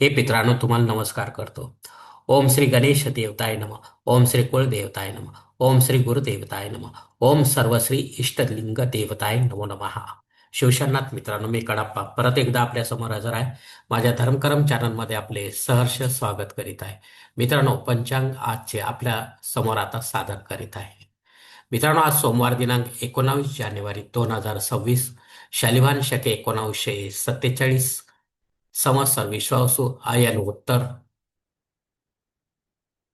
हे मित्रांनो तुम्हाला नमस्कार करतो. ओम श्री गणेश देवताय नम. ओम श्री कुळदेवताय नम. ओम श्री गुरुदेवताय नम. ओम सर्वश्री इष्टलिंग देवताय नमो नमः. शिवशनाथ मित्रांनो मी कडाप्पा परत एकदा आपल्यासमोर हजर आहे. माझ्या धर्मकरम चॅनलमध्ये आपले सहर्ष स्वागत करीत आहे. मित्रांनो पंचांग आजचे आपल्यासमोर आता सादर करीत आहे. मित्रांनो आज सोमवार दिनांक एकोणावीस जानेवारी दोन हजार सव्वीस शालिवान शके एकोणावीसशे सत्तेचाळीस संवत्सर विश्वासू आयन उत्तर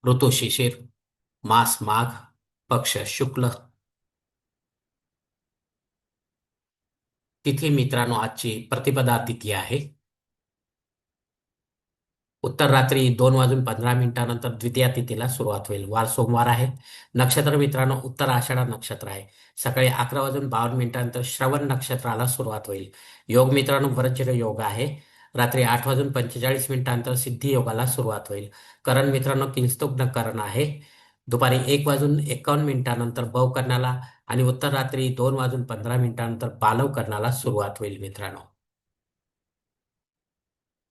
ऋतु शिशिर मास माघ पक्ष शुक्ल. तिथी मित्रांनो आजची प्रतिपदा तिथी आहे. उत्तर रात्री दोन वाजून पंधरा मिनिटानंतर द्वितीया तिथीला सुरुवात होईल. वार सोमवार आहे. नक्षत्र मित्रांनो उत्तर आषाढा नक्षत्र आहे. सकाळी अकरा वाजून बावन्न मिनिटानंतर श्रवण नक्षत्राला सुरुवात होईल. योग मित्रांनो वज्र योग आहे. रात्री आठ वाजून पंचेचाळीस मिनिटांतर सिद्धी योगाला सुरुवात होईल. करण मित्रांनो किंस्तुग्न करण आहे. दुपारी एक वाजून एकावन्न मिनिटानंतर बव करण्याला आणि उत्तर रात्री दोन वाजून पंधरा मिनिटानंतर बालव करण्याला सुरुवात होईल मित्रांनो.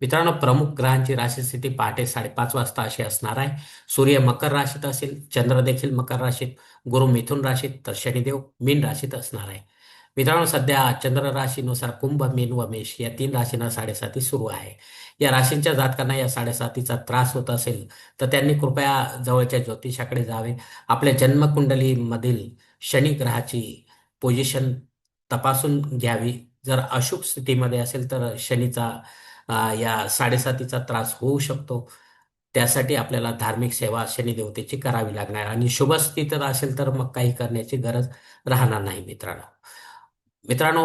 मित्रांनो प्रमुख ग्रहांची राशीस्थिती पहाटे साडेपाच वाजता अशी असणार आहे. सूर्य मकर राशीत असेल चंद्र देखील मकर राशीत गुरु मिथुन राशीत तर शनिदेव मीन राशीत असणार आहे. मित्रांनो सध्या चंद्र राशीनुसार कुंभ मीन व मेष या तीन राशींना साडेसाती सुरू आहे. या राशींच्या जातकांना या साडेसातीचा त्रास होत असेल तर त्यांनी कृपया जवळच्या ज्योतिषाकडे जावे. आपल्या जन्मकुंडलीमधील शनी ग्रहाची पोझिशन तपासून घ्यावी. जर अशुभ स्थितीमध्ये असेल तर शनीचा या साडेसातीचा त्रास होऊ शकतो. त्यासाठी आपल्याला धार्मिक सेवा शनिदेवतेची करावी लागणार. आणि शुभ स्थितीत असेल तर मग काही करण्याची गरज राहणार नाही मित्रांनो. मित्रांनो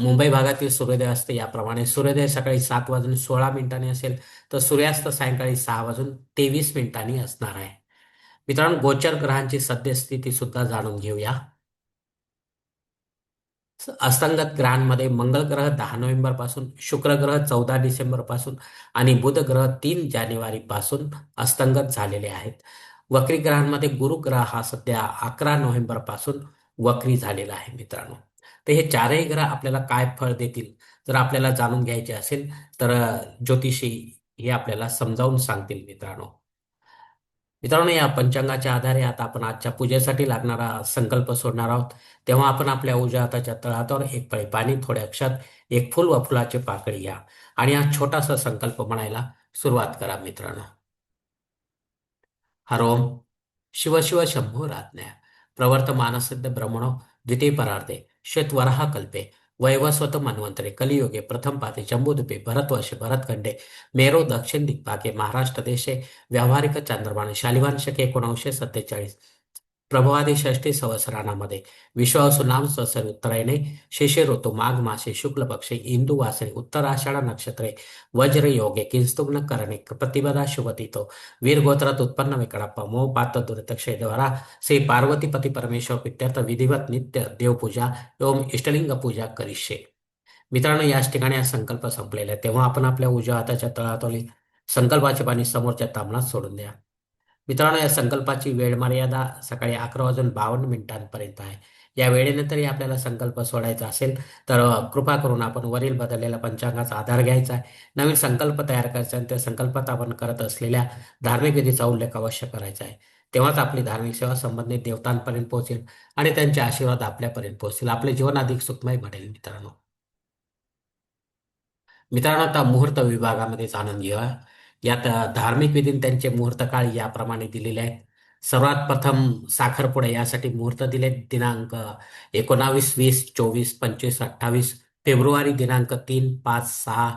मुंबई भागातील सूर्योदय असते. याप्रमाणे सूर्योदय सकाळी सात वाजून सोळा मिनिटांनी असेल तर सूर्यास्त सायंकाळी सहा वाजून तेवीस मिनिटांनी असणार आहे. मित्रांनो गोचर ग्रहांची सद्यस्थिती सुद्धा जाणून घेऊया. अस्तंगत ग्रहांमध्ये मंगळ ग्रह दहा नोव्हेंबरपासून शुक्र ग्रह चौदा डिसेंबरपासून आणि बुध ग्रह तीन जानेवारी पासून अस्तंगत झालेले आहेत. वक्री ग्रहांमध्ये गुरु ग्रह हा सध्या अकरा नोव्हेंबरपासून वक्री झालेला आहे मित्रांनो. तर हे चारही ग्रह आपल्याला काय फळ देतील? जर आपल्याला जाणून घ्यायचे असेल तर ज्योतिषी हे आपल्याला समजावून सांगतील मित्रांनो. मित्रांनो या पंचांगाच्या आधारे आता आपण आजच्या पूजेसाठी लागणारा संकल्प सोडणार आहोत. तेव्हा आपण आपल्या उजव्या हाताच्या तळहातावर एक पळी पाणी थोड्या अक्षात एक फुल व फुलाचे पाकळी घ्या. आणि हा छोटासा संकल्प म्हणायला सुरुवात करा मित्रांनो. हरोम शिव शिव शंभू राज्ञा प्रवर्त मानसिद्ध ब्रह्मणो द्वितीय परार्थे श्वेतवराह कल्पे वैवस्वत मन्वंतरे कलियुगे प्रथम पाते जम्बूद्वीपे भरतवर्षे भरतखंडे मेरो दक्षिण दिग्भागे महाराष्ट्र देशे व्यावहारिक चांद्रमाने शालिवांशके एकोणीसशे सत्तेचाळीस प्रभवादी षष्टी सहस्रानामध्ये विश्वासू नाम सहस्र उत्तरायणे शिशिर ऋतू माघ मासे शुक्ल पक्षे इंदू वासने उत्तराषाढ नक्षत्रे वज्र योगे किंस्तुग्न करणे प्रतिपदा शुभतितो वीर गोत्रात उत्पन्न वेकडप्पा मोह पात दुरितक्षेद्वारा श्री पार्वतीपती परमेश्वर पित्यर्थ विधिवत नित्य देवपूजा ओम इष्टलिंग पूजा करिष्ये. मित्रांनो याच ठिकाणी हा संकल्प संपलेला आहे. तेव्हा आपण आपल्या उजव्या हाताच्या तळातोली संकल्पाचे पाणी समोरच्या तामनात सोडून द्या. मित्रांनो या संकल्पाची वेळ मर्यादा सकाळी अकरा वाजून बावन्न मिनिटांपर्यंत आहे. या वेळेनंतरही आपल्याला संकल्प सोडायचा असेल तर कृपा करून आपण वरील बदललेल्या पंचांगाचा आधार घ्यायचा आहे. नवीन संकल्प तयार करायचा आणि त्या संकल्पात आपण करत असलेल्या धार्मिक विधीचा उल्लेख अवश्य करायचा आहे. तेव्हाच आपली धार्मिक सेवा संबंधित देवतांपर्यंत पोहोचेल आणि त्यांचे आशीर्वाद आपल्यापर्यंत पोहोचतील. आपले जीवन अधिक सुखमय बनेल मित्रांनो. मित्रांनो आता मुहूर्त विभागामध्ये जाणून घेऊया यात धार्मिक विधीन त्यांचे मुहूर्त काळ याप्रमाणे दिलेले आहेत. सर्वात प्रथम साखरपुडा यासाठी मुहूर्त दिले दिनांक एकोणावीस वीस चोवीस पंचवीस अठ्ठावीस फेब्रुवारी दिनांक तीन पाच सहा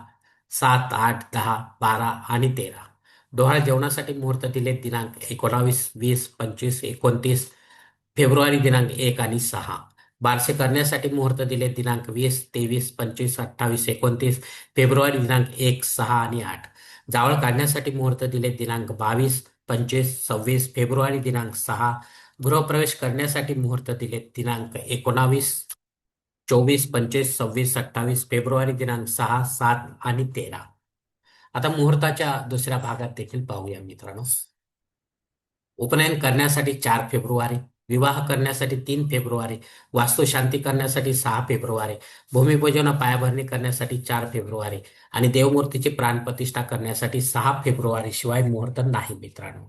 सात आठ दहा बारा आणि तेरा. डोहाळ जेवणासाठी मुहूर्त दिले दिनांक एकोणावीस वीस पंचवीस एकोणतीस फेब्रुवारी दिनांक एक आणि सहा. बारसे करण्यासाठी मुहूर्त दिले दिनांक वीस तेवीस पंचवीस अठ्ठावीस एकोणतीस फेब्रुवारी दिनांक एक सहा आणि आठ. जावळ काढण्यासाठी मुहूर्त दिले दिनांक बावीस पंचवीस सव्वीस फेब्रुवारी दिनांक सहा. गृहप्रवेश करण्यासाठी मुहूर्त दिले दिनांक एकोणावीस चोवीस पंचवीस सव्वीस अठ्ठावीस फेब्रुवारी दिनांक सहा सात आणि तेरा. आता मुहूर्ताच्या दुसऱ्या भागात देखील पाहूया मित्रांनो. उपनयन करण्यासाठी चार फेब्रुवारी विवाह करण्यासाठी तीन फेब्रुवारी वास्तुशांती करण्यासाठी सहा फेब्रुवारी भूमिपूजन पायाभरणी करण्यासाठी चार फेब्रुवारी आणि देवमूर्तीची प्राणप्रतिष्ठा करण्यासाठी सहा फेब्रुवारी शिवाय मुहूर्त नाही मित्रांनो.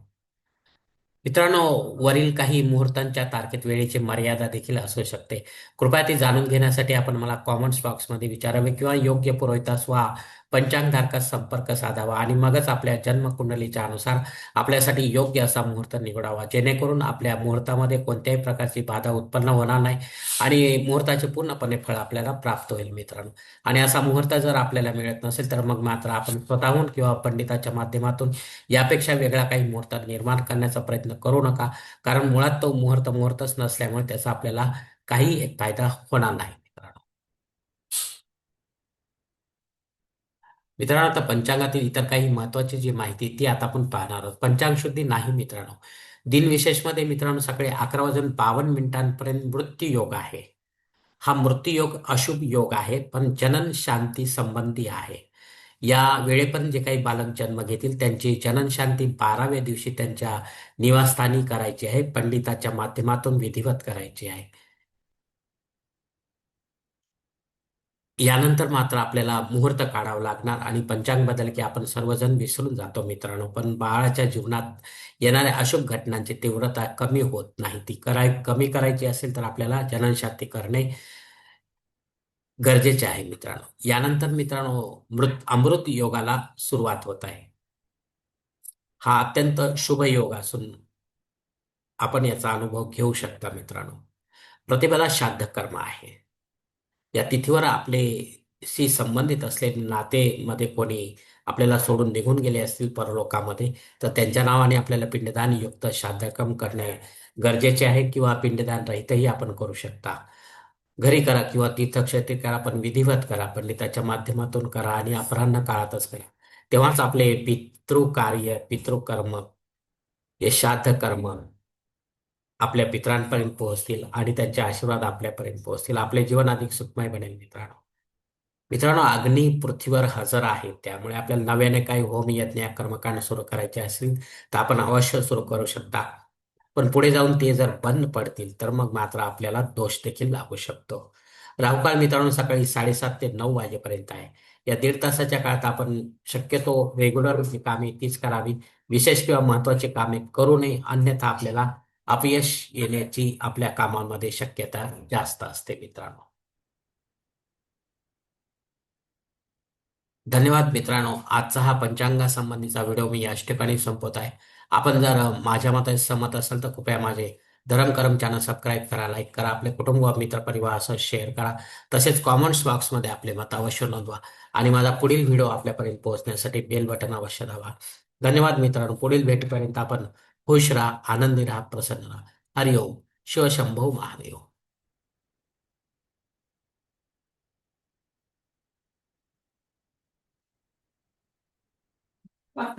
मित्रांनो वरील काही मुहूर्तांच्या तारखेत वेळेची मर्यादा देखील असू शकते. कृपया ती जाणून घेण्यासाठी आपण मला कॉमेंट्स बॉक्समध्ये विचारावे किंवा योग्य पुरोहितास वा पंचांगधारकास संपर्क साधावा आणि मगच आपल्या जन्मकुंडलीच्या अनुसार आपल्यासाठी योग्य असा मुहूर्त निवडावा जेणेकरून आपल्या मुहूर्तामध्ये कोणत्याही प्रकारची बाधा उत्पन्न होणार नाही आणि मुहूर्ताचे पूर्णपणे फळ आपल्याला प्राप्त होईल मित्रांनो. आणि असा मुहूर्त जर आपल्याला मिळत नसेल तर मग मात्र आपण स्वतःहून किंवा पंडिताच्या माध्यमातून यापेक्षा वेगळा काही मुहूर्त निर्माण करण्याचा प्रयत्न करू नका कारण मुळात तो मुहूर्त मुहूर्तच नसल्यामुळे त्याचा आपल्याला काही एक फायदा होणार नाही. मित्रांनो आता पंचांगातील इतर काही महत्वाची जी माहिती ती आता आपण पाहणार आहोत. पंचांग शुद्धी नाही मित्रांनो. दिनविशेषमध्ये मित्रांनो सकाळी अकरा वाजून बावन्न मिनिटांपर्यंत मृत्यू योग आहे. हा मृत्यूयोग अशुभ योग आहे पण जनन शांती संबंधी आहे. या वेळेपर्यंत जे काही बालक जन्म घेतील त्यांची जनन शांती बाराव्या दिवशी त्यांच्या निवासस्थानी करायची आहे पंडिताच्या माध्यमातून विधिवत करायची आहे. यानंतर मात्र आपल्याला मुहूर्त काढावं लागणार आणि पंचांग बदल की आपण सर्वजण विसरून जातो मित्रांनो. पण बाळाच्या जीवनात येणाऱ्या अशुभ घटनांची तीव्रता कमी होत नाही. ती कराय कमी करायची असेल तर आपल्याला जननशांती करणे गरजेचे आहे मित्रांनो. यानंतर मित्रांनो मृत अमृत योगाला सुरुवात होत आहे. हा अत्यंत शुभ योग असून आपण याचा अनुभव घेऊ शकता मित्रांनो. प्रतिभला श्राद्ध कर्म आहे. या तिथीवर आपलेशी संबंधित असलेले नातेमध्ये कोणी आपल्याला सोडून निघून गेले असतील परलोकामध्ये तर त्यांच्या नावाने आपल्याला पिंडदान युक्त श्राद्धक्रम करणे गरजेचे आहे किंवा पिंडदान रहितही आपण करू शकता. घरी करा किंवा तीर्थक्षेत्री करा पण विधिवत करा पंडिताच्या माध्यमातून करा आणि अपराह्न काळातच करा. तेव्हाच आपले पितृ कार्य पितृकर्म हे श्राद्ध कर्म आपल्या पित्रांपर्यंत पोहोचतील आणि त्यांचे आशीर्वाद आपल्यापर्यंत पोहोचतील. आपले जीवन अधिक सुखमय बनेल मित्रांनो. मित्रांनो अग्नी पृथ्वीवर हजर आहे. त्यामुळे आपल्याला नव्याने काही होम यज्ञ कर्मकांड सुरू करायचे असतील तर आपण अवश्य सुरू करू शकता. पण पुढे जाऊन ते जर बंद पडतील तर मग मात्र आपल्याला दोष देखील लागू शकतो. राहुकाळ मित्रांनो सकाळी साडेसात ते नऊ वाजेपर्यंत आहे. या दीड तासाच्या काळात आपण शक्यतो रेग्युलर कामे तीच करावी. विशेष किंवा महत्वाची कामे करू नये. अन्यथा आपल्याला अपयश येण्याची आपल्या कामांमध्ये शक्यता जास्त असते मित्रांनो. धन्यवाद मित्रांनो. आजचा हा पंचांगा संबंधीचा व्हिडिओ मी याच ठिकाणी संपवत आहे. आपण जर माझ्या मते सहमत असाल तर कृपया माझे धरम करम चॅनल सबस्क्राईब करा लाईक करा आपले कुटुंब व मित्रपरिवार असं शेअर करा. तसेच कॉमेंट्स बॉक्समध्ये आपले मत अवश्य नोंदवा आणि माझा पुढील व्हिडिओ आपल्यापर्यंत पोहोचण्यासाठी बेल बटन अवश्य दाबा. धन्यवाद मित्रांनो. पुढील भेटीपर्यंत आपण खुश राहा आनंदी राहा प्रसन्न राहा हरिओम शिवशंभो महादेव